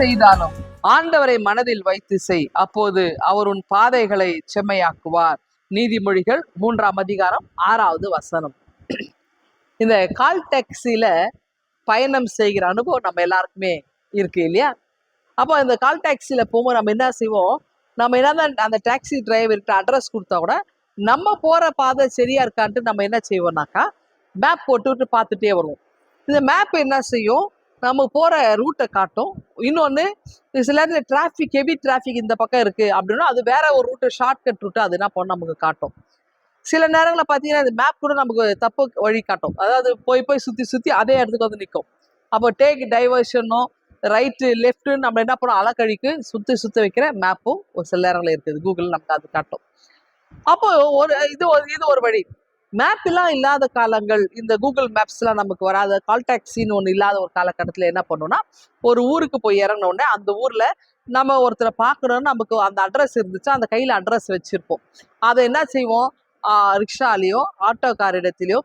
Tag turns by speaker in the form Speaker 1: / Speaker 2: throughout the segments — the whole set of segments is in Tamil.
Speaker 1: செய்தாலும் ஆண்டவரை மனதில் வைத்து செய். அப்போது அவர் உன் பாதைகளை செம்மையாக்குவார். நீதிமொழிகள் மூன்றாம் அதிகாரம் ஆறாவது வசனம். இந்த கால் டாக்ஸில பயணம் செய்கிற அனுபவம் நம்ம எல்லாருக்குமே இருக்கு இல்லையா? அப்போ இந்த கால் டாக்ஸியில போகும்போது நம்ம என்ன செய்வோம்? நம்ம என்னதான் அந்த டாக்ஸி டிரைவர்கிட்ட அட்ரஸ் கொடுத்தா கூட நம்ம போற பாதை சரியா இருக்கான்ட்டு நம்ம என்ன செய்வோம்னாக்கா மேப் போட்டுவிட்டு பார்த்துட்டே வருவோம். இந்த மேப் என்ன செய்யும்? நம்ம போகிற ரூட்டை காட்டும். இன்னொன்று சில நேரத்தில் டிராஃபிக் ஹெவி டிராஃபிக் இந்த பக்கம் இருக்குது அப்படின்னா அது வேற ஒரு ரூட்டு ஷார்ட்கட் ரூட்டு அது என்ன பண்ணும் நமக்கு காட்டும். சில நேரங்களில் பார்த்தீங்கன்னா இந்த மேப் கூட நமக்கு தப்பு வழி காட்டும். அதாவது போய் போய் சுற்றி சுற்றி அதே இடத்துக்கு வந்து நிற்கும் அப்போ டேக் டைவர்ஷனும் ரைட்டு லெஃப்ட்டுன்னு நம்ம என்ன பண்ணோம்? அலக்கழிக்கு சுற்றி சுற்றி வைக்கிற மேப்பும் ஒரு சில நேரங்களில் இருக்குது. கூகுள் நமக்கு அது காட்டும். அப்போ ஒரு இது ஒரு இது ஒரு வழி. மேப் எல்லாம் இல்லாத காலங்கள் இந்த கூகுள் மேப்ஸ்லாம் நமக்கு வராத கால் டாக்ஸின்னு ஒன்று இல்லாத ஒரு காலகட்டத்தில் என்ன பண்ணோம்னா ஒரு ஊருக்கு போய் இறங்கினோடனே அந்த ஊரில் நம்ம ஒருத்தரை பார்க்கணும்னு நமக்கு அந்த அட்ரஸ் இருந்துச்சு அந்த கையில் அட்ரஸ் வச்சுருப்போம். அதை என்ன செய்வோம்? ரிக்ஷாலேயோ ஆட்டோக்காரிடத்திலையோ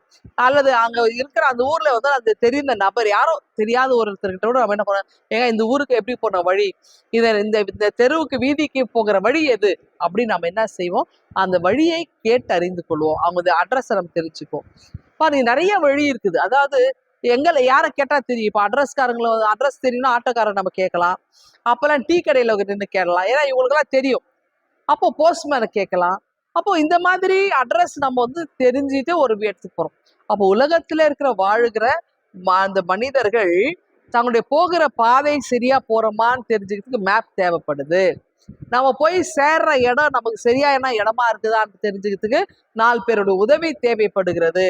Speaker 1: அல்லது அங்கே இருக்கிற அந்த ஊரில் வந்து அந்த தெரிந்த நபர் யாரோ தெரியாத ஒருத்தர்கிட்ட கூட நம்ம என்ன பண்ணோம் ஏங்க இந்த ஊருக்கு எப்படி போன வழி? இதை இந்த இந்த தெருவுக்கு வீதிக்கு போகிற வழி எது? அப்படின்னு நம்ம என்ன செய்வோம்? அந்த வழியை கேட்டு அறிந்து கொள்வோம். அவங்க அட்ரஸை நம்ம தெரிஞ்சுக்குவோம். பாருங்க நிறைய வழி இருக்குது. அதாவது எங்களை யாரை கேட்டால் தெரியும்? இப்போ அட்ரஸ்காரங்களை அட்ரஸ் தெரியும்னா ஆட்டோக்காரன் நம்ம கேட்கலாம். அப்போல்லாம் டீ கடையில் நின்று கேட்கலாம். ஏன்னா இவங்களுக்குலாம் தெரியும். அப்போ போஸ்ட்மேனை கேட்கலாம். அப்போ இந்த மாதிரி அட்ரஸ் நம்ம வந்து தெரிஞ்சுட்டு ஒரு இடத்துக்கு போகிறோம் அப்போ உலகத்தில் இருக்கிற வாழுகிற ம- அந்த மனிதர்கள் தங்களுடைய போகிற பாதை சரியா போறோமான்னு தெரிஞ்சுக்கிறதுக்கு மேப் தேவைப்படுது. நம்ம போய் சேர்ற இடம் நமக்கு சரியான இடமா இருக்குதான்னு தெரிஞ்சுக்கிறதுக்கு நாலு பேரோட உதவி தேவைப்படுகிறது.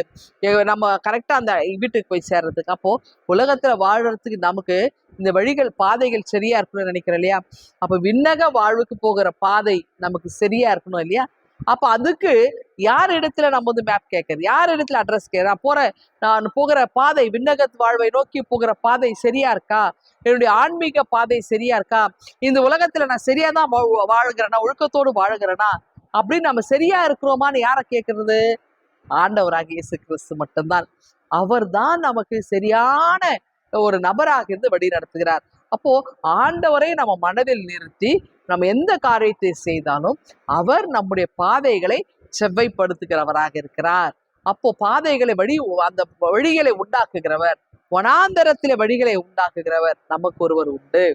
Speaker 1: நம்ம கரெக்டா அந்த வீட்டுக்கு போய் சேர்றதுக்கு. அப்போ உலகத்துல வாழறதுக்கு நமக்கு இந்த வழிகள் பாதைகள் சரியா இருக்கணும்னு நினைக்கிறேன் இல்லையா? அப்ப விண்ணக வாழ்வுக்கு போகிற பாதை நமக்கு சரியா இருக்கணும் இல்லையா? அப்ப அதுக்கு யார் இடத்துல நம்ம வந்து மேப் கேட்கறது யார் இடத்துல அட்ரஸ் கேட்க நான் போற நான் போகிற பாதை விண்ணக வாழ்வை நோக்கி போகிற பாதை சரியா இருக்கா? என்னுடைய ஆன்மீக பாதை சரியா இருக்கா? இந்த உலகத்துல நான் சரியா தான் வாழ்- வாழ்கிறேனா? ஒழுக்கத்தோடு வாழுகிறேனா? அப்படின்னு நம்ம சரியா இருக்கிறோமான்னு யாரை கேட்கறது ஆண்டவராக இயேசு கிறிஸ்து மட்டும்தான். அவர்தான் நமக்கு சரியான ஒரு நபராக இருந்து வழி நடத்துகிறார் அப்போ ஆண்டவரை நம்ம மனதில் நிறுத்தி நம்ம எந்த காரியத்தை செய்தாலும் அவர் நம்முடைய பாதைகளை செவ்வைப்படுத்துகிறவராக இருக்கிறார். அப்போ பாதைகளை வழி அந்த வழிகளை உண்டாக்குகிறவர் வனாந்தரத்தில வழிகளை உண்டாக்குகிறவர் நமக்கு ஒருவர் உண்டு.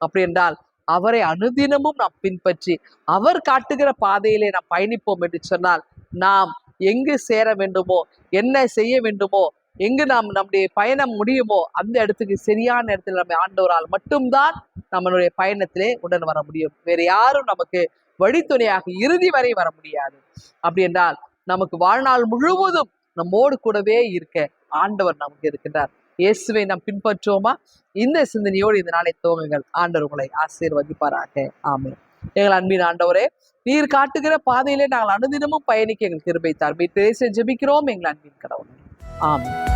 Speaker 1: அப்படி என்றால் அவரை அனுதினமும் நாம் பின்பற்றி அவர் காட்டுகிற பாதையிலே நாம் பயணிப்போம் என்று சொன்னால் நாம் எங்கு சேர வேண்டுமோ என்ன செய்ய வேண்டுமோ எங்கு நாம் நம்முடைய பயணம் முடியுமோ அந்த இடத்துக்கு சரியான இடத்துல நம்ம ஆண்டவரால் மட்டும்தான் நம்மளுடைய பயணத்திலே உடன் வர முடியும். வேற யாரும் நமக்கு வழித்துணையாக இறுதி வரை வர முடியாது. அப்படி என்றால் நமக்கு வாழ்நாள் முழுவதும் நம்மோடு கூடவே இருக்க ஆண்டவர் நமக்கு இருக்கின்றார். இயேசுவை நாம் பின்பற்றுவோமா? இந்த சிந்தனையோடு இந்த நாளை துவங்குங்கள். ஆண்டவர் உங்களை ஆசீர்வதிப்பாராக. ஆமே எங்கள் அன்பின் ஆண்டவரே நீர் காட்டுகிற பாதையிலே நாங்கள் அனுதினமும் பயணிக்க எங்கள் கிருபை தார் பேச ஜெபிக்கிறோம். எங்கள் அன்பின் கடவுள். Um.